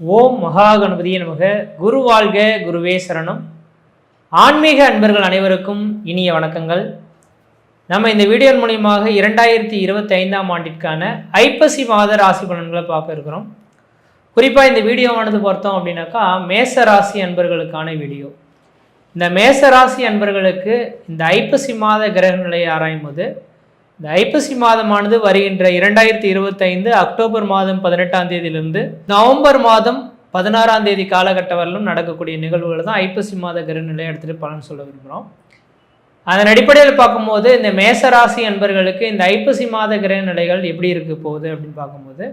ஓம் மகா கணபதியே நமக. குரு வாழ்க குருவே சரணம். ஆன்மீக அன்பர்கள் அனைவருக்கும் இனிய வணக்கங்கள். நம்ம இந்த வீடியோ மூலியமாக இரண்டாயிரத்தி இருபத்தி ஐந்தாம் ஆண்டிற்கான ஐப்பசி மாத ராசி பலன்களை பார்க்க இருக்கிறோம். குறிப்பாக இந்த வீடியோவானது பார்த்தோம் அப்படின்னாக்கா மேச ராசி அன்பர்களுக்கான வீடியோ. இந்த மேச ராசி அன்பர்களுக்கு இந்த ஐப்பசி மாத கிரக நிலையை ஆராயும் போது இந்த ஐப்பசி மாதமானது வருகின்ற இரண்டாயிரத்தி இருபத்தைந்து அக்டோபர் மாதம் பதினெட்டாம் தேதியிலிருந்து நவம்பர் மாதம் பதினாறாம் தேதி காலகட்டம் வரலும் நடக்கக்கூடிய நிகழ்வுகள் தான் ஐப்பசி மாத கிரகநிலை எடுத்துகிட்டு பலன் சொல்ல விரும்புகிறோம் அதன் அடிப்படையில் பார்க்கும்போது இந்த மேசராசி அன்பர்களுக்கு இந்த ஐப்பசி மாத கிரக நிலைகள் எப்படி இருக்க போகுது அப்படின்னு பார்க்கும்போது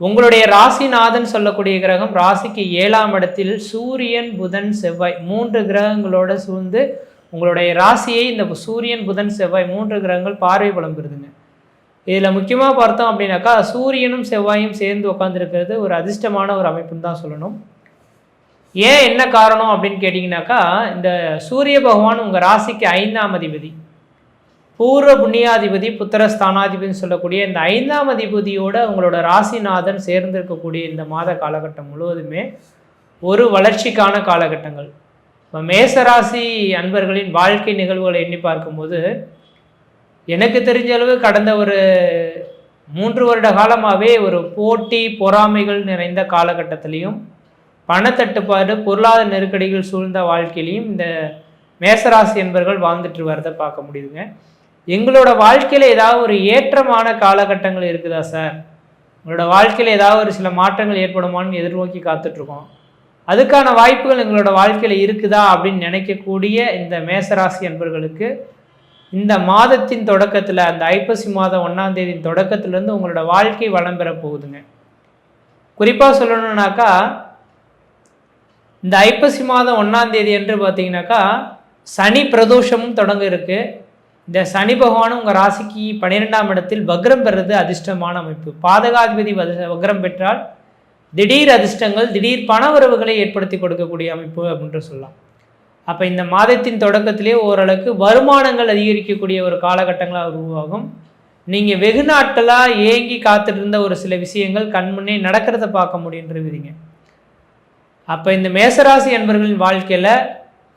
உங்களுடைய ராசிநாதன் சொல்லக்கூடிய கிரகம் ராசிக்கு ஏழாம் இடத்தில் சூரியன் புதன் செவ்வாய் மூன்று கிரகங்களோட சூழ்ந்து உங்களுடைய ராசியை இந்த சூரியன் புதன் செவ்வாய் மூன்று கிரகங்கள் பார்வை பலம் பெறுதுங்க இதில் முக்கியமாக பார்த்தோம் அப்படின்னாக்கா சூரியனும் செவ்வாயும் சேர்ந்து உட்காந்துருக்கிறது ஒரு அதிர்ஷ்டமான ஒரு அமைப்புன்னு தான் சொல்லணும். ஏன் என்ன காரணம் அப்படின்னு கேட்டிங்கனாக்கா இந்த சூரிய பகவான் உங்கள் ராசிக்கு ஐந்தாம் அதிபதி. பூர்வ புண்ணியாதிபதி புத்திர ஸ்தானாதிபதினு சொல்லக்கூடிய இந்த ஐந்தாம் அதிபதியோட உங்களோட ராசிநாதன் சேர்ந்திருக்கக்கூடிய இந்த மாத காலகட்டம் முழுவதுமே ஒரு வளர்ச்சிக்கான காலகட்டங்கள். இப்போ மேசராசி அன்பர்களின் வாழ்க்கை நிகழ்வுகளை எண்ணி பார்க்கும்போது எனக்கு தெரிஞ்ச அளவு கடந்த ஒரு மூன்று வருட காலமாகவே ஒரு போட்டி பொறாமைகள் நிறைந்த காலகட்டத்திலையும் பணத்தட்டுப்பாடு பொருளாதார நெருக்கடிகள் சூழ்ந்த வாழ்க்கையிலையும் இந்த மேசராசி என்பர்கள் வாழ்ந்துட்டு வரதை பார்க்க முடியுதுங்க. எங்களோட வாழ்க்கையில் ஏதாவது ஒரு ஏற்றமான காலகட்டங்கள் இருக்குதா சார்? உங்களோட வாழ்க்கையில் ஏதாவது ஒரு சில மாற்றங்கள் ஏற்படுமான்னு எதிர்நோக்கி காத்துட்ருக்கோம் அதுக்கான வாய்ப்புகள் எங்களோட வாழ்க்கையில் இருக்குதா அப்படின்னு நினைக்கக்கூடிய இந்த மேசராசி அன்பர்களுக்கு இந்த மாதத்தின் தொடக்கத்தில் அந்த ஐப்பசி மாதம் ஒன்றாம் தேதியின் தொடக்கத்திலேருந்து உங்களோட வாழ்க்கை வளம் பெற போகுதுங்க. குறிப்பாக சொல்லணுன்னாக்கா இந்த ஐப்பசி மாதம் ஒன்றாம் தேதி என்று பார்த்தீங்கன்னாக்கா சனி பிரதோஷமும் தொடங்க இருக்கு. இந்த சனி பகவானும் உங்கள் ராசிக்கு பன்னிரெண்டாம் இடத்தில் வக்ரம் பெறுறது அதிர்ஷ்டமான அமைப்பு. பாதகாதிபதி வக்ரம் பெற்றால் திடீர் அதிர்ஷ்டங்கள் திடீர் பணவரவுகளை ஏற்படுத்தி கொடுக்கக்கூடிய அமைப்பு அப்படின்ற சொல்லலாம். அப்போ இந்த மாதத்தின் தொடக்கத்திலே ஓரளவுக்கு வருமானங்கள் அதிகரிக்கக்கூடிய ஒரு காலகட்டங்களாக உருவாகும். நீங்கள் வெகு நாட்களாக ஏங்கி காத்துட்டு ஒரு சில விஷயங்கள் கண்முன்னே நடக்கிறத பார்க்க முடியுன்றவிதிங்க அப்போ இந்த மேசராசி என்பர்களின் வாழ்க்கையில்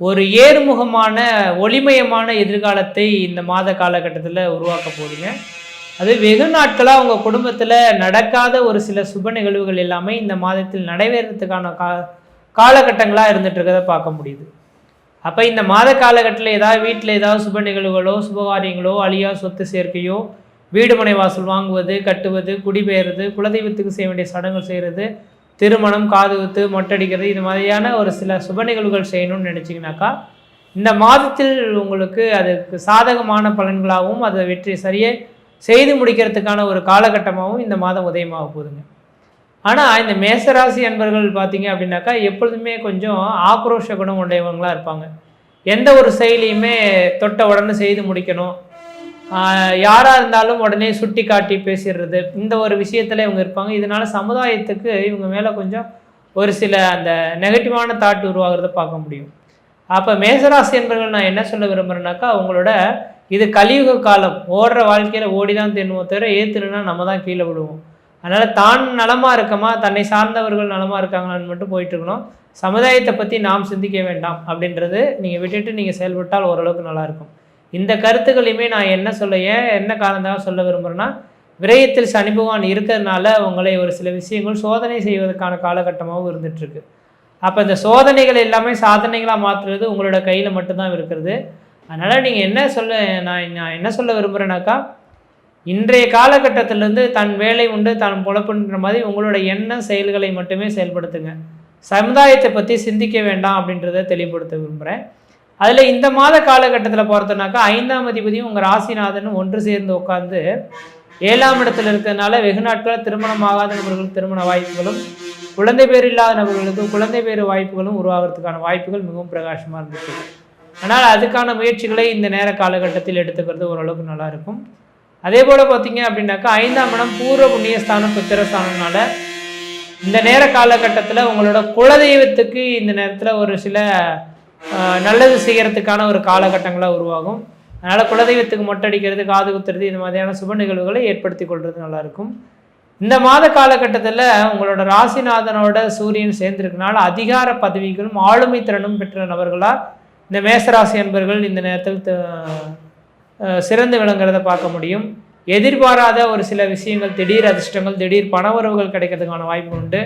ஒரு ஏறுமுகமான ஒளிமயமான எதிர்காலத்தை இந்த மாத காலகட்டத்தில் உருவாக்க போகுதுங்க அது வெகு நாட்களாக உங்கள் குடும்பத்தில் நடக்காத ஒரு சில சுப நிகழ்வுகள் எல்லாமே இந்த மாதத்தில் நடைபெறத்துக்கான கா காலகட்டங்களாக இருந்துட்டு இருக்கிறத பார்க்க முடியுது. அப்போ இந்த மாத காலகட்டத்தில் ஏதாவது வீட்டில் ஏதாவது சுப நிகழ்வுகளோ சுபகாரியங்களோ அழியா சொத்து சேர்க்கையோ வீடுமனை வாசல் வாங்குவது கட்டுவது குடிபெயர்றது குலதெய்வத்துக்கு செய்ய வேண்டிய சடங்குகள் செய்கிறது திருமணம் காது குத்து மொட்டடிக்கிறது இது மாதிரியான ஒரு சில சுப நிகழ்வுகள் செய்யணும்னு நினச்சிங்கனாக்கா இந்த மாதத்தில் உங்களுக்கு அதுக்கு சாதகமான பலன்களாகவும் அதை வெற்றி சரியே செய்து முடிக்கிறதுக்கான ஒரு காலகட்டமாகவும் இந்த மாதம் உதயமாக போகுதுங்க. ஆனால் இந்த மேசராசி அன்பர்கள் பார்த்தீங்க அப்படின்னாக்கா எப்பொழுதுமே கொஞ்சம் ஆக்ரோஷ குணம் உடையவங்களா இருப்பாங்க. எந்த ஒரு செயலியுமே தொட்ட உடனே செய்து முடிக்கணும். யாராக இருந்தாலும் உடனே சுட்டி காட்டி பேசிடுறது. இந்த ஒரு விஷயத்தில் இவங்க இருப்பாங்க. இதனால் சமுதாயத்துக்கு இவங்க மேலே கொஞ்சம் ஒரு சில அந்த நெகட்டிவான தாட் உருவாகிறத பார்க்க முடியும். அப்போ மேசராசி என்பர்கள் நான் என்ன சொல்ல விரும்புகிறேன்னாக்கா அவங்களோட இது கலியுக காலம். ஓடுற வாழ்க்கையில் ஓடி தான் தின்னுவோம் தவிர ஏற்றுனா நம்ம தான் கீழே விடுவோம் அதனால் தான் நலமாக இருக்கமா தன்னை சார்ந்தவர்கள் நலமாக இருக்காங்களான்னு மட்டும் போயிட்டு இருக்கணும் சமுதாயத்தை பற்றி நாம் சிந்திக்க வேண்டாம். அப்படின்றது நீங்கள் விட்டுட்டு நீங்கள் செயல்பட்டால் ஓரளவுக்கு நல்லாயிருக்கும் இந்த கருத்துக்களையுமே நான் என்ன சொல்ல ஏன் என்ன காரணத்தாக சொல்ல விரும்புகிறேன்னா விரயத்தில் சனி பகவான் இருக்கிறதுனால உங்களை ஒரு சில விஷயங்கள் சோதனை செய்வதற்கான காலகட்டமாகவும் இருந்துகிட்ருக்கு அப்போ இந்த சோதனைகள் எல்லாமே சாதனைகளாக மாற்றுறது உங்களோட கையில் மட்டும்தான் இருக்கிறது. அதனால் நீங்கள் என்ன சொல்ல நான் நான் என்ன சொல்ல விரும்புகிறேன்னாக்கா இன்றைய காலகட்டத்திலேருந்து தன் வேலை உண்டு தான் பொழப்புன்ற மாதிரி உங்களோட எண்ண செயல்களை மட்டுமே செயல்படுத்துங்க. சமுதாயத்தை பற்றி சிந்திக்க வேண்டாம் அப்படின்றத தெளிவுபடுத்த விரும்புகிறேன் அதில் இந்த மாத காலகட்டத்தில் பார்த்தோன்னாக்கா ஐந்தாம் அதிபதியும் உங்கள் ராசிநாதனும் ஒன்று சேர்ந்து உட்காந்து ஏழாம் இடத்துல இருக்கிறதுனால வெகு நாட்கள் திருமணம் ஆகாத நபர்களுக்கு திருமண வாய்ப்புகளும் குழந்தை பேர் இல்லாத நபர்களுக்கு குழந்தை பேர் வாய்ப்புகளும் உருவாகிறதுக்கான வாய்ப்புகள் மிகவும் பிரகாசமாக இருந்துச்சு. ஆனால் அதுக்கான முயற்சிகளை இந்த நேர காலகட்டத்தில் எடுத்துக்கிறது ஓரளவுக்கு நல்லா இருக்கும் அதே போல் பார்த்தீங்க அப்படின்னாக்கா ஐந்தாம் இடம் பூர்வ புண்ணியஸ்தானம் புத்திரஸ்தானம்னால இந்த நேர காலகட்டத்தில் உங்களோட குலதெய்வத்துக்கு இந்த நேரத்தில் ஒரு சில நல்லது செய்கிறதுக்கான ஒரு காலகட்டங்களாக உருவாகும். அதனால் குலதெய்வத்துக்கு மொட்டை அடிக்கிறது காது குத்துறது இந்த மாதிரியான சுப நிகழ்வுகளை ஏற்படுத்தி கொள்வது நல்லாயிருக்கும். இந்த மாத காலகட்டத்தில் உங்களோட ராசிநாதனோட சூரியன் சேர்ந்திருக்கனால அதிகார பதவிகளும் ஆளுமை திறனும் பெற்ற நபர்களாக இந்த மேசராசி அன்பர்கள் இந்த நேரத்தில் சிறந்து விளங்குறத பார்க்க முடியும். எதிர்பாராத ஒரு சில விஷயங்கள் திடீர் அதிர்ஷ்டங்கள் திடீர் பணவரவுகள் கிடைக்கிறதுக்கான வாய்ப்பு உண்டு.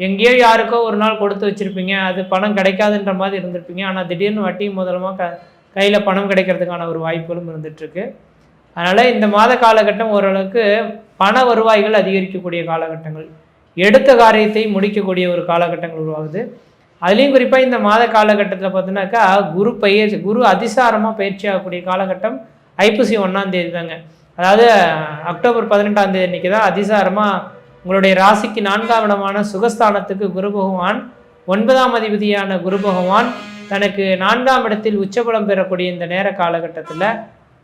எங்கேயோ யாருக்கோ ஒரு நாள் கொடுத்து வச்சுருப்பீங்க அது பணம் கிடைக்காதுன்ற மாதிரி இருந்திருப்பீங்க. ஆனால் திடீர்னு வட்டி முதலமாக க கையில் பணம் கிடைக்கிறதுக்கான ஒரு வாய்ப்புகளும் இருந்துகிட்ருக்கு அதனால் இந்த மாத காலகட்டம் ஓரளவுக்கு பண வருவாய்கள் அதிகரிக்கக்கூடிய காலகட்டங்கள். எடுத்த காரியத்தை முடிக்கக்கூடிய ஒரு காலகட்டங்கள் உருவாகுது. அதுலேயும் குறிப்பாக இந்த மாத காலகட்டத்தில் பார்த்தீங்கன்னாக்கா குரு பயிற்சி குரு அதிசாரமாக பயிற்சி ஆகக்கூடிய காலகட்டம் ஐப்பசி ஒன்றாம் தேதி தாங்க அதாவது அக்டோபர் பதினெட்டாம் தேதி அன்றைக்கி தான் அதிசாரமாக உங்களுடைய ராசிக்கு நான்காம் இடமான சுகஸ்தானத்துக்கு குரு பகவான் ஒன்பதாம் அதிபதியான குரு பகவான் தனக்கு நான்காம் இடத்தில் உச்சபலம் பெறக்கூடிய இந்த நேர காலகட்டத்தில்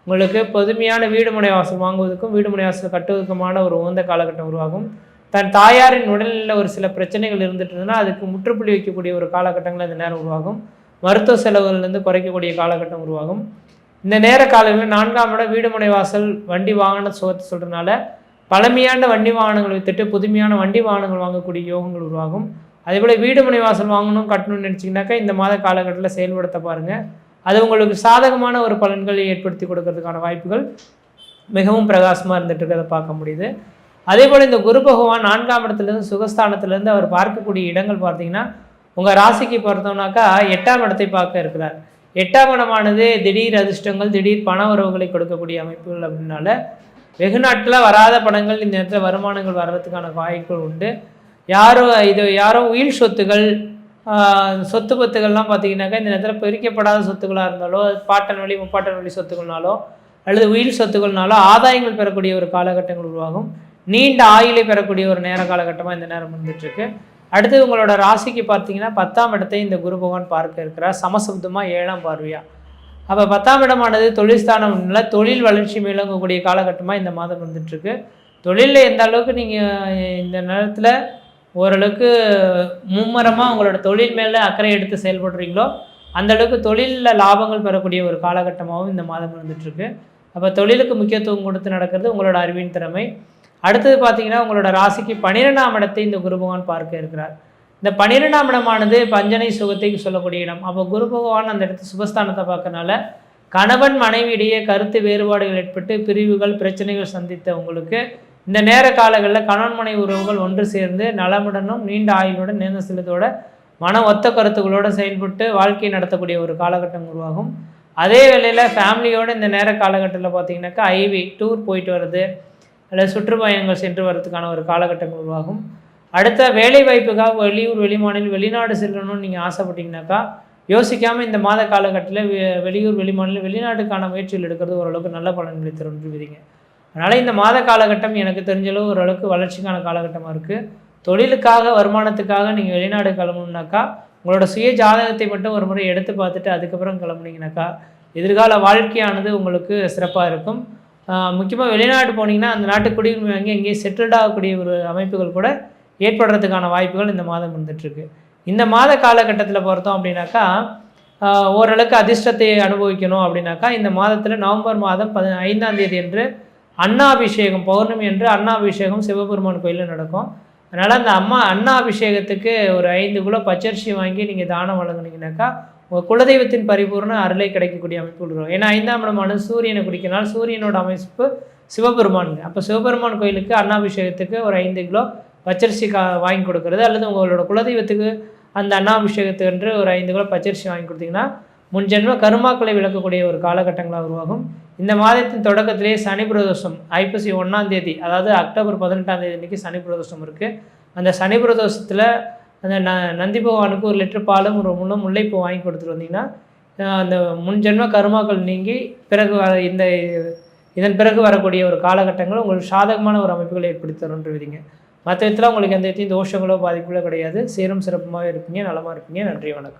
உங்களுக்கு பொதுமையான வீடுமுனை வாசல் வாங்குவதற்கும் வீடுமுனை வாசல் கட்டுவதற்குமான ஒரு உகந்த காலகட்டம் உருவாகும். தன் தாயாரின் உடல்நிலையில் ஒரு சில பிரச்சனைகள் இருந்துட்டு இருந்ததுன்னா அதுக்கு முற்றுப்புள்ளி வைக்கக்கூடிய ஒரு காலகட்டங்கள் இந்த நேரம் உருவாகும். மருத்துவ செலவுகள்லேருந்து குறைக்கக்கூடிய காலகட்டம் உருவாகும். இந்த நேர காலங்களில் நான்காம் இடம் வீடு முனை வாசல் வண்டி வாகன சுகத்தை சொல்கிறதுனால பழமையான வண்டி வாகனங்கள் வித்துட்டு புதுமையான வண்டி வாகனங்கள் வாங்கக்கூடிய யோகங்கள் உருவாகும். அதேபோல் வீடு முனை வாசல் வாங்கணும் கட்டணும்னு நினச்சிங்கனாக்கா இந்த மாத காலகட்டத்தில் செயல்படுத்த பாருங்கள் அது உங்களுக்கு சாதகமான ஒரு பலன்களை ஏற்படுத்தி கொடுக்கறதுக்கான வாய்ப்புகள் மிகவும் பிரகாசமாக இருந்துட்டு இருக்கிறத பார்க்க முடியுது. அதே போல் இந்த குரு பகவான் நான்காம் இடத்துலேருந்து சுகஸ்தானத்துலேருந்து அவர் பார்க்கக்கூடிய இடங்கள் பார்த்தீங்கன்னா உங்கள் ராசிக்கு பார்த்தோம்னாக்கா எட்டாம் இடத்தை பார்க்க இருக்கிறார். எட்டாம் இடமானது திடீர் அதிர்ஷ்டங்கள் திடீர் பண உறவுகளை கொடுக்கக்கூடிய அமைப்புகள் அப்படின்னால வெகு நாட்களாக வராத படங்கள் இந்த நேரத்தில் வருமானங்கள் வர்றதுக்கான வாய்ப்புகள் உண்டு. யாரும் இது யாரும் உயிர் சொத்துகள் சொத்து பத்துகள்லாம் பார்த்தீங்கன்னாக்கா இந்த நேரத்தில் பிரிக்கப்படாத சொத்துக்களாக இருந்தாலோ பாட்டன் வழி முப்பாட்டன் வழி சொத்துக்கள்னாலோ அல்லது உயிர் சொத்துக்கள்னாலோ ஆதாயங்கள் பெறக்கூடிய ஒரு காலகட்டங்கள் உருவாகும். நீண்ட ஆயுளை பெறக்கூடிய ஒரு நேர காலகட்டமாக இந்த நேரம் இருந்துட்டுருக்கு அடுத்து உங்களோட ராசிக்கு பார்த்தீங்கன்னா பத்தாம் இடத்தை இந்த குரு பகவான் பார்க்க இருக்கிறார். சமசப்தமாக ஏழாம் பார்வையாக அப்போ பத்தாம் இடமானது தொழில்ஸ்தானம் இல்லை தொழில் வளர்ச்சி மேலங்கக்கூடிய காலகட்டமாக இந்த மாதம் வந்துட்டுருக்கு. தொழிலில் எந்த அளவுக்கு நீங்கள் இந்த நேரத்தில் ஓரளவுக்கு மும்மரமாக உங்களோட தொழில் மேலே அக்கறை எடுத்து செயல்படுறீங்களோ அந்தளவுக்கு தொழிலில் லாபங்கள் பெறக்கூடிய ஒரு காலகட்டமாகவும் இந்த மாதம் இருந்துகிட்ருக்கு அப்போ தொழிலுக்கு முக்கியத்துவம் கொடுத்து நடக்கிறது உங்களோட அறிவின் திறமை. அடுத்தது பார்த்தீங்கன்னா உங்களோட ராசிக்கு பன்னிரெண்டாம் இடத்தை இந்த குரு பகவான் பார்க்க இருக்கிறார். இந்த பன்னிரெண்டாம் இடமானது பஞ்சனை சுகத்தை சொல்லக்கூடிய இடம். அப்போ குரு பகவான் அந்த இடத்து சுபஸ்தானத்தை பார்க்கறனால கணவன் மனைவியிடையே கருத்து வேறுபாடுகள் ஏற்பட்டு பிரிவுகள் பிரச்சனைகள் சந்தித்த உங்களுக்கு இந்த நேர காலங்களில் கணவன் மனை உறவுகள் ஒன்று சேர்ந்து நலமுடனும் நீண்ட ஆயுளுடன் நேர்ந்த செல்லத்தோட மன ஒத்த கருத்துக்களோடு செயல்பட்டு வாழ்க்கையை நடத்தக்கூடிய ஒரு காலகட்டம் உருவாகும். அதே வேளையில் ஃபேமிலியோடு இந்த நேர காலகட்டத்தில் பார்த்தீங்கன்னாக்கா ஐவி டூர் போயிட்டு வர்றது அல்லது சுற்றுப்பயணங்கள் சென்று வர்றதுக்கான ஒரு காலகட்டங்கள் உருவாகும். அடுத்த வேலை வாய்ப்புக்காக வெளியூர் வெளிமாநில வெளிநாடு செல்லணும்னு நீங்கள் ஆசைப்பட்டீங்கன்னாக்கா யோசிக்காமல் இந்த மாத காலகட்டத்தில் வெளியூர் வெளிமாநில வெளிநாட்டுக்கான முயற்சிகள் எடுக்கிறது ஓரளவுக்கு நல்ல பலன்களை தரும் விதிங்க அதனால் இந்த மாத காலகட்டம் எனக்கு தெரிஞ்சளவு ஓரளவுக்கு வளர்ச்சிக்கான காலகட்டமாக இருக்குது தொழிலுக்காக வருமானத்துக்காக நீங்கள் வெளிநாடு கிளம்பணுனாக்கா உங்களோட சுய ஜாதகத்தை மட்டும் ஒரு முறை எடுத்து பார்த்துட்டு அதுக்கப்புறம் கிளம்புனீங்கனாக்கா எதிர்கால வாழ்க்கையானது உங்களுக்கு சிறப்பாக இருக்கும். முக்கியமாக வெளிநாட்டு போனீங்கன்னா அந்த நாட்டு குடியுரிமை வாங்கி எங்கேயும் செட்டில்ட் ஆகக்கூடிய ஒரு அமைப்புகள் கூட ஏற்படுறதுக்கான வாய்ப்புகள் இந்த மாதம் இருந்துகிட்ருக்கு இந்த மாத காலகட்டத்தில் பொறுத்தோம் அப்படின்னாக்கா ஓரளவுக்கு அதிர்ஷ்டத்தை அனுபவிக்கணும் அப்படின்னாக்கா இந்த மாதத்தில் நவம்பர் மாதம் பதி ஐந்தாம் தேதி என்று அண்ணாபிஷேகம் பௌர்ணமி என்று அண்ணாபிஷேகம் சிவபெருமான் கோயிலில் நடக்கும். அதனால் அந்த அம்மா அண்ணாபிஷேகத்துக்கு ஒரு ஐந்து கிலோ பச்சரிசி வாங்கி நீங்கள் தானம் வழங்குனீங்கனாக்கா உங்கள் குலதெய்வத்தின் பரிபூர்ண அருளை கிடைக்கக்கூடிய அமைப்பு வரும் ஏன்னா ஐந்தாம் இடமான சூரியனை குடிக்கனால் சூரியனோட அமைப்பு சிவபெருமானுங்க. அப்போ சிவபெருமான் கோயிலுக்கு அண்ணாபிஷேகத்துக்கு ஒரு ஐந்து கிலோ பச்சரிசி கா வாங்கி கொடுக்குறது. அல்லது உங்களோட குலதெய்வத்துக்கு அந்த அண்ணாபிஷேகத்துக்கு என்று ஒரு ஐந்து கிலோ பச்சரிசி வாங்கி கொடுத்தீங்கன்னா முன்ஜென்ம கருமாக்களை விளக்கக்கூடிய ஒரு காலகட்டங்களாக உருவாகும். இந்த மாதத்தின் தொடக்கத்திலேயே சனி பிரதோஷம் ஐப்பசி ஒன்றாம் தேதி அதாவது அக்டோபர் பதினெட்டாம் தேதி அன்றைக்கி சனி பிரதோஷம் இருக்குது அந்த சனி பிரதோஷத்தில் அந்த ந நந்தி பகவானுக்கு ஒரு லிட்டர் பாலும் ஒரு முன்னும் முல்லைப்பூ வாங்கி கொடுத்துட்டு வந்தீங்கன்னா அந்த முன்ஜென்ம கருமாக்கள் நீங்கி பிறகு வர இந்த இதன் பிறகு வரக்கூடிய ஒரு காலகட்டங்கள் உங்களுக்கு சாதகமான ஒரு அமைப்புகளை ஏற்படுத்தி தரும்ன்ற விதிங்க மற்ற விதத்தில் உங்களுக்கு எந்த விதத்தையும் தோஷங்களோ பாதிப்புகளோ கிடையாது. சீரும் சிறப்புமாக இருப்பீங்க நலமாக இருப்பீங்க. நன்றி வணக்கம்.